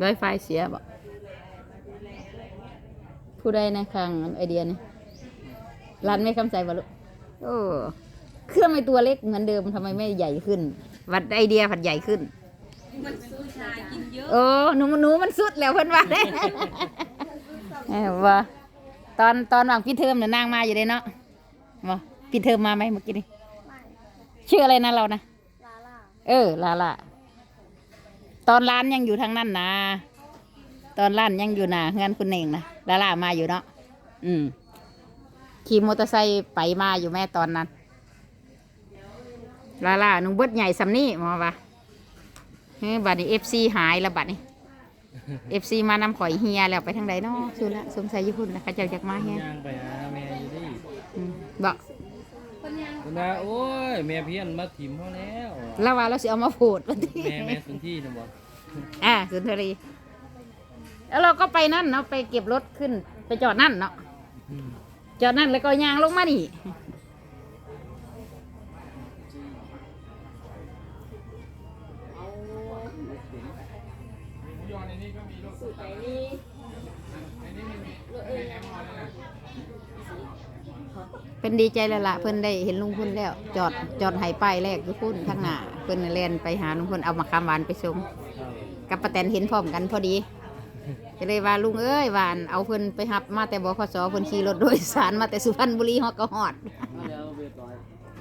ไวไฟเสียบ่ผู้ใดในคางไอเดียนี่ร้านไม่คำใจบ่ลูกโอ้เครื่องไอตัวเล็กเหมือนเดิมทำไมไม่ใหญ่ขึ้น วัดไอเดียผัดใหญ่ขึ้นมันซื้อชากินเยอะโอ้หนูหนูมันสุดแล้วเพิ่นว่าเออว่าตอนตอนวางพี่เทอมเนี่ยนางมาอยู่เลยเนาะว่าพี่เทอมมาไหมเมื่อกี้นี่ชื่ออะไรนะเรานะลาล่าเออลาล่า ตอนร้านยังอยู่ทางนั้นนะตอนร้านยังอยู่นะเงินคุณเองนะลาล่ามาอยู่เนาะอืมขี่มอเตอร์ไซค์ไปมาอยู่แม่ตอนนั้นลาล่านุ่งเบิดใหญ่สำนี่หมอวะเฮ้ยบัดนี้เอฟซีหายแล้วบัดนี้เอฟซีมานำข่อยเฮียแล้วไปทางใดเนาะสุดละสงสัยญี่ปุ่นนะเขาเจ้าจากมาเฮียย่างไปหาแม่อยู่ดิอืมบอก คนยังคุณนาโอ้ย แม่เพี้ยนมาถิ่มเขาแล้วแล้วว่าเราสิเอามาโพดวันที่แม่แม่สุนที่นะบอกอ่าสุนทรีแล้วเราก็ไปนั่นเนาะไปเก็บรถขึ้น ไปจอดนั่นเนาะอืมจอดนั่นแล้วก็ยางลงมานี่สูตรไหนนี่ เป็นดีใจแล้วละเพิ่นได้เห็นลุงพุ่นแล้ว จอดจอดไห้ป้ายแรกคือพุ่นข้างหน้าเพิ่นน่ะแล่นไปหาลุงพุ่นเอามาคำหวานไปส่งครับกับป้าแตนเห็นพร้อมกันพอดีก็เลยว่าลุงเอ้ยหวานเอาเพิ่นไปหับมาแต่บขสเพิ่นขี่รถโดยสารมาแต่สุพรรณบุรีฮอกก็ฮอดมาแล้วเรียบร้อย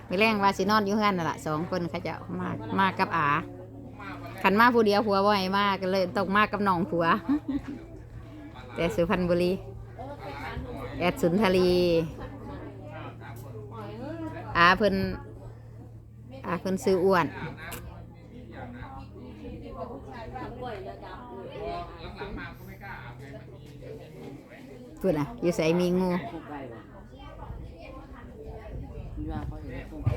มีแรงว่าสินอนอยู่เฮือนนั่นละสองคนเขาจะมามากับอาขันมาผู้เดียวผัวบ่ให้มากเลยต้องมากับน้องผัว แต่สุพรรณบุรีแอดสุนทรี อาเพิ่นอาเพิ่นซื้ออ้วนเพื่อนอะอยู่ใส่มีงูพวกไก่บ่ย่างเขาเห็นพวกไก่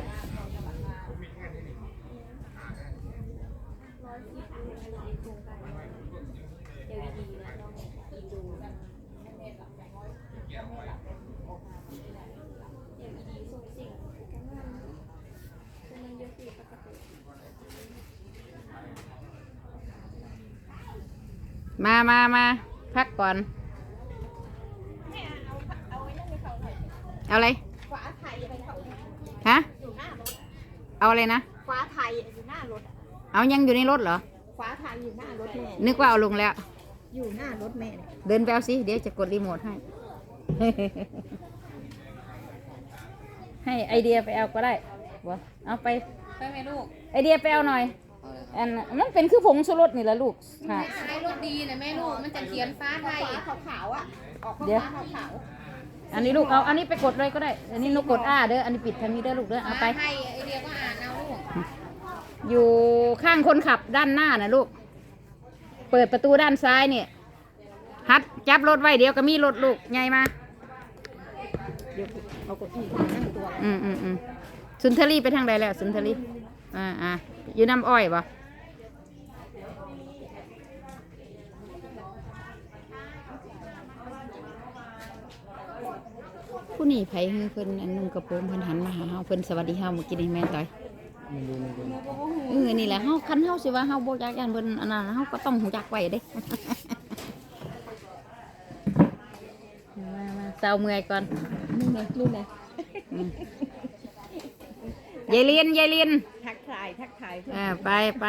มามามาพักก่อน เอาอะไรฟ้าไทยไปเขาฮะ อยู่หน้ารถเอาอะไรนะ ฟ้าไทยอยู่หน้ารถอะเอายังอยู่ในรถเหรอ ฟ้าไทยอยู่หน้ารถแม่นึกว่าเอาลงแล้ว อยู่หน้ารถแม่เนี่ยเดินไปเอาสิ เดี๋ยวจะกดรีโมทให้ ให้ไอเดียไปเอาก็ได้บ่เอาไป ไปไหมลูก ไอเดียไปเอาหน่อยอันมันเป็นคือผงชูรสนี่แหละลูกค่ะใช้รถ ดีนะแม่ลูกมันจะเขียนฟ้าไทยขาวๆอะออกเดี๋ยว ฟ้าขาวอันนี้ลูกเอาอันนี้ไปกดเลยก็ได้ อันนี้นกกดอ้าเด้อ อันนี้ปิดทางนี้เด้อลูกเด้อ ๆเอาฟ้าไปไทยไอเดียก็อ่านเอาลูกอยู่ข้างคนขับด้านหน้านะลูก เปิดประตูด้านซ้ายเนี่ยฮัดจับรถไว้เดี๋ยวก็มีรถลูกใหญ่มา เดี๋ยวเอากดที่นั่งตัวอืมอืมอืมสุนทรีไปทางใดแล้ว สุนทรีอ่าอ่าอยู่น้ำอ้อยบ่ ผู้นี่ไผคือเพิ่นอันนุ่งกระโปรงเพิ่นหันมาหาเฮาเพิ่นสวัสดีเฮาเมื่อกี้นี่แม่นต่อยมันดูมันดูเออนี่แหละเฮาคันเฮาสิว่าเฮาบ่อยากยันเพิ่นอันนั้นเฮาก็ต้องหูจักไว้เด้ มามาเศร้าเมื่อยก่อนนู่นไงนู่นไงยายลินยายลินทักทายทักทายอ่าไปไป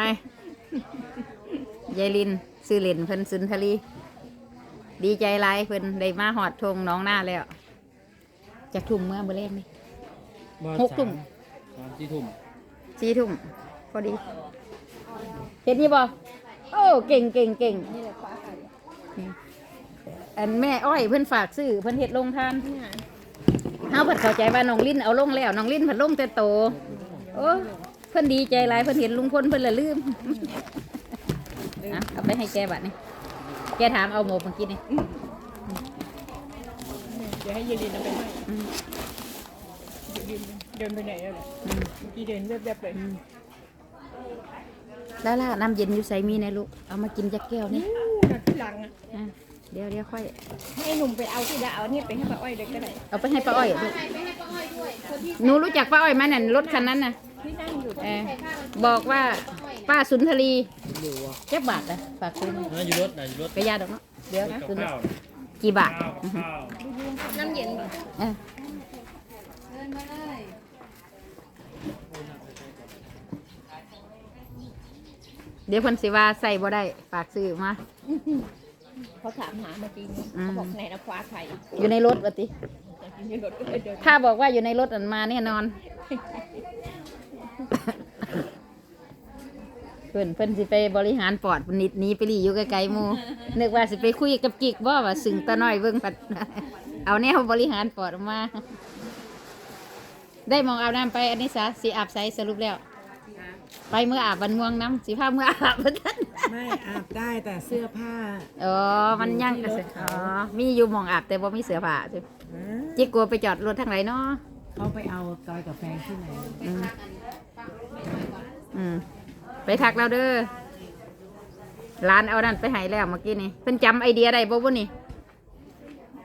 ยายลินซื้อเหรียญเพิ่นสุนทรีดีใจหลายเพิ่นได้มาหอดทงน้องหน้าแล้ว จะทุ่มเมื่อเบอร์เล่นนี่มาหกทุ่มสามสี่ทุ่มสี่ทุ่มพอดีเห็นนี่บ่โอ้เก่งเก่งเก่งนี่แหละฟ้าไทยอันแม่อ้อยเพิ่นฝากซื้อเพิ่นเฮ็ดลงทานนี่ไงเฮาเพิ่นเข้าใจว่าน้องลิ้นเอาลงแล้วน้องลิ้นเพิ่นลงแต่โตโอ้เพิ่นดีใจหลายเพิ่นเห็นลุงพลเพิ่นละลืมอะเอาไปให้แกบัดนี่แกถามเอาหมกเมื่อกี้นี่เดี๋ยวให้ยืนดินเอาไปให้อืมยืนเดินไปไหนอะอืมเมื่อกี้เดินแวบๆเลยแล้วล่ะน้ำเย็นอยู่ใส่มีนะลูก เอามากินจักแก้วนี่จากที่หลังอะอะเดี๋ยวเดี๋ยวค่อย ให้หนุ่มไปเอาที่ดาเอาเนี่ยไปให้ป้าอ้อยเลยก็ได้เอาไปให้ป้าอ้อยลูกไปให้ป้าอ้อยด้วยคนที่หนูรู้จักป้าอ้อยไหมนั่นรถคันนั้นน่ะที่นั่งอยู่เออบอกว่าอ้อยป้าสุนทรีดูวะเจ็บบาทนะฝากซื้อหน่อยนั่นอยู่รถน่ะอยู่รถกระยาดอกเนาะเดี๋ยวนะกับซื้อหน่อยข้าวกี่บาทข้าวข้าว น้ำเย็นบ่เออเดินมาเลยเดี๋ยวเพิ่นสิว่าใส่บ่ได้ฝากซื้อมา เขาถามหาเมื่อกี้นี้อืม เขาบอกไหนนะคว้าไข่อยู่ในรถวะติ แต่กินในรถก็เลยเดินถ้าบอกว่าอยู่ในรถอันมาแน่นอน เพิ่นเพิ่นสิไปบริหารปอดนิดหนี้ไปหลีอยู่ไกลๆหมู่นึกว่าสิไปคุยกับกิกบ่ว่าสึงตาน้อยเบิ่งปัด เอาแนวบริหารปอดออกมา ได้มองอาบน้ำไปอันนี้ซะสิอาบไสสรุปแล้ว ไปเมื่ออาบบันม่วงน้ำสิพาเมื่ออาบบันทันไม่อาบได้แต่เสื้อผ้าอ๋อมันยังกระเสอ๋อมีอยู่หมองอาบแต่บ่มีเสื้อผ้าจ้ะฮะจิกกลัวไปจอดรถทางไหนเนาะเขาไปเอาจอยกับแฟนที่ไหนอืมอืมไปทักเราเด้อร้านเอานั่นไปให้แล้วเมื่อกี้นี่เพิ่นจำไอเดียได้บ่บุนี่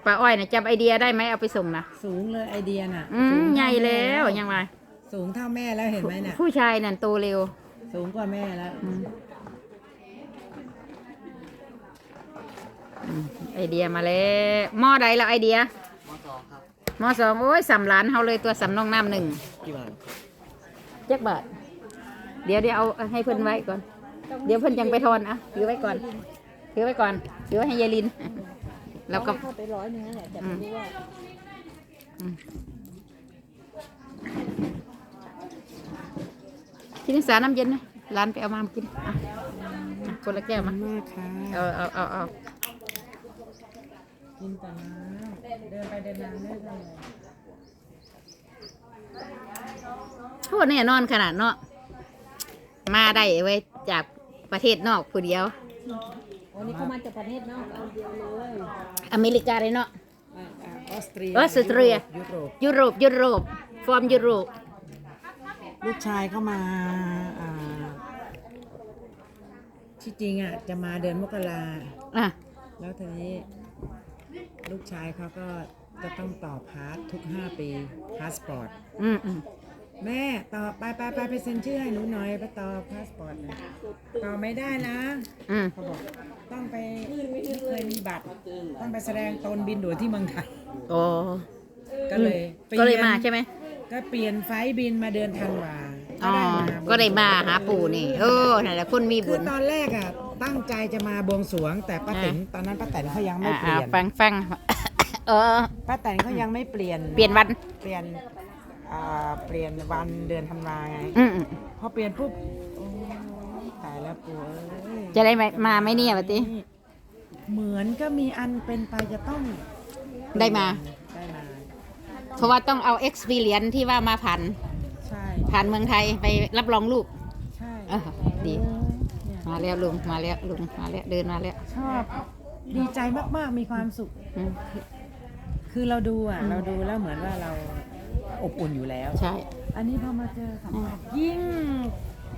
ป้าอ้อยน่ะจำไอเดียได้ไหมเอาไปส่งนะสูงเลยไอเดียน่ะอืมสูงใหญ่เท่าแล้วม่ยังไงสูงเท่าแม่แล้วเห็นไหมน่ะ ผู้ชายนั่นโตเร็ว สูงกว่าแม่แล้วอืมอืมไอเดียมาแล้วหม้อใดแล้วไอเดียมอสองครับหม้อสองโอ้ยสำล้านเฮาเลยตัวสำนองน้ำหนึ่งกี่บาทเจ็ดบาทเดี๋ยวเดี๋ยวเอาให้เพิ่นไว้ก่อน เดี๋ยวเพิ่นยังไปทอนอะถือไว้ก่อนถือไว้ก่อนถือไว้ให้ยายลิน แล้วก็เข้าไปร้อยหนึงนั่นแหละแต่ไม่รู้ว่าที่นิสาน้ำเย็นนะร้านไปเอามากินอะอะคนละแก้วมามากค่ะเอาเอาเอาเอากินแต่น้ำเดินไปเดินมาไม่ได้เลยโทษแน่นอนขนาดเนาะมาได้ไว้ยจากประเทศนอกผู้เดียว โอ้นี่เขามาจากประเทศนอกเอาเดียวเลยอเมริกาเลยเนาะอ่าอ่าออสเตรียออสเตรียยุโรปยุโรปยุโรปฟอร์มยุโรปลูกชายเข้ามาอ่าที่จริงอะจะมาเดือนมกราอะแล้วทีนี้ ลูกชายเขาก็จะต้องต่อพาสทุก5ปีพาสปอร์ต อืมอืม แม่ต่อไปไปไปไปเซ็นชื่อให้หนูหน่อยไปต่อพาสปอร์ตหน่อยต่อไม่ได้นะอืมเขาบอกต้องไปไม่เคยมีบัตร ต้องไปแสดงตนบินด่วนที่เมืองไทยโอ้ก็เลยก็เลยปนมาใช่ไหมก็เปลี่ยนไฟล์บินมาเดือนธันวาอ๋อก็ได้มาหาปู่นี่เออนั่นแหละคนมีคืบุอญตอนแรกอะตั้งใจจะมาบวงสรวง แต่ป้าอ่าแตนตอนนั้นป้าแตนเขายังไม่อ่าเปลี่ยนฟังฟัง เออป้าแตนเขายังไม่เปลี่ยน เปลี่ยนวัน เปลี่ยน อ่าเปลี่ยนวันเดือนธันวาไงอืมอืมพอเปลี่ยนปุ๊บโอ้ตายแล้วปู่เอ้ยจะได้มามาไหมเนี่ยปะติ เหมือนก็มีอันเป็นไปจะต้องได้มา ได้มา เพราะว่าต้องเอา experience ที่ว่ามาผ่านใช่ผ่านเมืองไทยไปรับรองลูกใช่เออดี เนี่ยมาแล้วลุงมาแล้วลุงมาแล้วเดินมาแล้วชอบดีใจมาก ๆ มีความสุข อืม คือเราดูอะ เราดูแล้วเหมือนว่าเรา อบอุ่นอยู่แล้ว ใช่ อันนี้พอมาเจอสัมผัสยิ่ง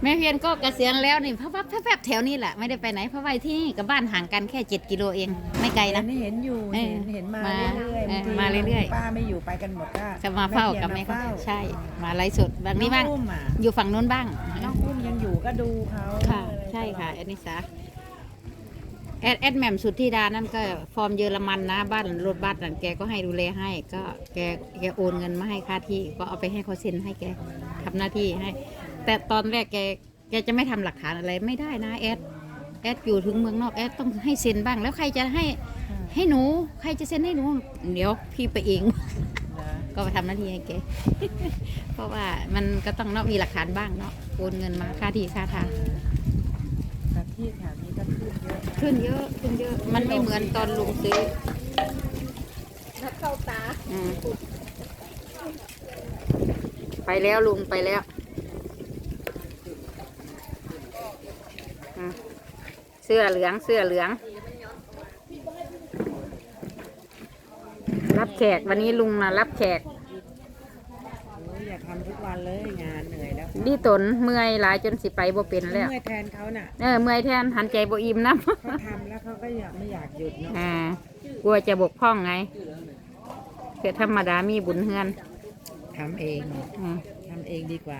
แม่เพียนก็เกษียณแล้วนี่พับพับแป๊บๆแถวนี้แหละไม่ได้ไปไหนเพราะว่าที่นี่กับบ้านห่างกันแค่เจ็ดกิโลเอง ไม่ไกลอันะนนี้เห็นอยู่เออเห็นเห็นมามาเรื่อยๆเออบางทีมาเรื่อยๆ ป้าไม่อยู่ไปกันหมดก็จะมาเฝ้ากับแม่แม่เพียรเขามาเฝ้าใช่มาไลฟ์สดบางนี้บ้างน้องอุ้มอะอยู่ฝั่งนู้นบ้างน้องอุ้มยังอยู่ก็ดูเขาค่ะใช่ค่ะแอดนิสา แอดแอดแหม่มสุดที่ดานั่นก็ฟอร์มเยอรมันนะบ้านรถบัสนั่นแกก็ให้ดูแลให้ ก็แกแกโอนเงินมาให้ค่าที่ก็เอาไปให้เขาเซ็นให้แกทำหน้าที่ให้ แต่ตอนแรกแกแกจะไม่ทำหลักฐานอะไรไม่ได้นะแอดแอดอยู่ถึงเมืองนอกแอดต้องให้เซ็นบ้าง แล้วใครจะให้ให้หนู ใครจะเซ็นให้หนู เดี๋ยวพี่ไปเองนะก็ไปทำหน้าที่ให้แกเพราะว่ามันก็ต้องเนาะมีหลักฐานบ้างเนาะโอนเงินมาค่าที่ค่าทางแต่ที่แถวนี้ก็ ขึ้นเยอะขึ้นเยอะขึ้นเยอะมันไม่เหมือนตอนลุงซื้อถ้าเข้าตาอืมไปแล้วลุงไปแล้วอืมเสื้อเหลืองเสื้อเหลือง รับแขกวันนี้ลุงนะรับแขก งานเหนื่อยแล้วดิตนเมื่อยหลายจนสิไปบ่เป็นแล้วเมื่อยแทนเขาน่ะเออเมื่อยแทนหันใจบ่อิ่มนะเขาทำแล้วเขาก็อยากไม่อยากหยุดเนาะอ่ากลัวจะบกพร่องไงเกิดธรรมดามีบุญเฮือนทำเองทำเองดีกว่า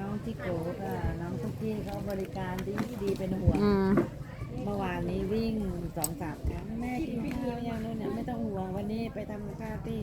น้องที่โกกับน้องทุกที่เขาบริการดีดีเป็นห่วงอืม สองสามครั้งแม่กินข้าวยังนู่นเนี่ยไม่ต้องห่วงวันนี้ไปทำข้าวที่